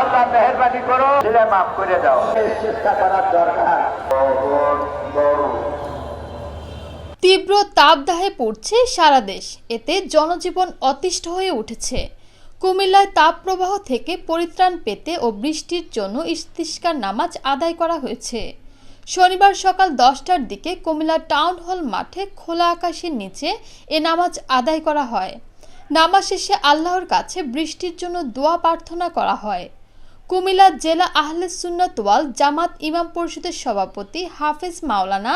আল্লাহ মেহরবানি করো মাফ করে দাও। চেষ্টা করার দরকার তীব্র তাপদাহে পড়ছে সারা দেশ। এতে জনজীবন অতিষ্ঠ হয়ে উঠেছে। কুমিল্লায় তাপপ্রবাহ থেকে পরিত্রাণ পেতে ও বৃষ্টির জন্য ইস্তিষ্কার নামাজ আদায় করা হয়েছে। শনিবার সকাল দশটার দিকে কুমিল্লা টাউন হল মাঠে খোলা আকাশের নিচে এ নামাজ আদায় করা হয়। নামাজ শেষে আল্লাহর কাছে বৃষ্টির জন্য দোয়া প্রার্থনা করা হয়। কুমিল্লা জেলা আহলে সুন্নত ওয়াল জামাত ইমাম পরিষদের সভাপতি হাফেজ মাওলানা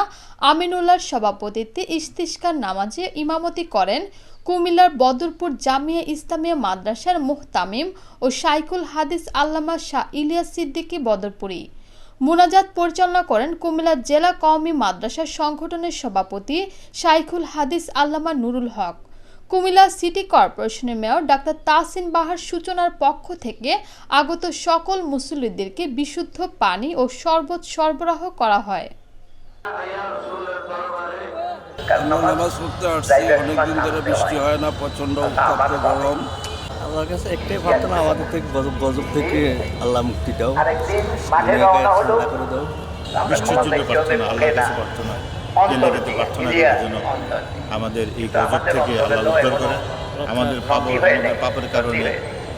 আমিনুল্লাহর সভাপতিত্বে ইস্তিস্কার নামাজে ইমামতি করেন কুমিল্লার বদরপুর জামিয়া ইসলামিয়া মাদ্রাসার মুহতামিম ও সাইকুল হাদিস আল্লামা শাহ ইলিয়াস সিদ্দিকী বদরপুরী। মোনাজাত পরিচালনা করেন কুমিল্লা জেলা কওমি মাদ্রাসা সংগঠনের সভাপতি শাইখুল হাদিস আল্লামা নুরুল হক। কুমিল্লা সিটি কর্পোরেশনের মেয়র ডাক্তার তাসিন বাহার সূচনার পক্ষ থেকে আগত সকল মুসল্লিদেরকে বিশুদ্ধ পানি ও শরবত সরবরাহ করা হয়। নামাজ পড়তে আসছি অনেকদিন ধরে বৃষ্টি হয়। না প্রচণ্ড উত্তপ্ত গরম। আল্লাহর কাছে একটাই প্রার্থনা আমাদের থেকে গজব গজব থেকে আল্লাহ মুক্তি দাও। আরেকদিন মাঠে রওনা হলো। ঠান্ডা করে দাও। বৃষ্টির জন্য প্রার্থনা আল্লাহর কাছে প্রার্থনা। কেন্দ্রীয় প্রার্থনা করার জন্য আমাদের এই গজব থেকে আল্লাহ উদ্ধার করে আমাদের পাপ আমাদের পাপের কারণে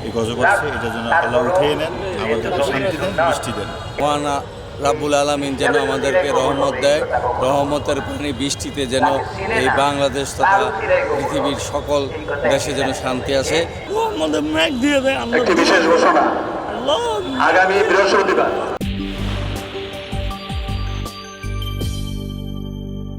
এই গজব আছে এটার জন্য আল্লাহ উঠিয়ে নেন আমাদেরকে শান্তি দেন বৃষ্টি দেন। মহান রাব্বুল আলমিন যেন আমাদেরকে রহমত দেয় রহমতের পানি বৃষ্টিতে যেন এই বাংলাদেশ তথা পৃথিবীর সকল দেশে যেন শান্তি আসে আমাদের ম্যাগ দিয়ে দেয় একটি বিশেষ ঘোষণা। আগামী বৃহস্পতিবার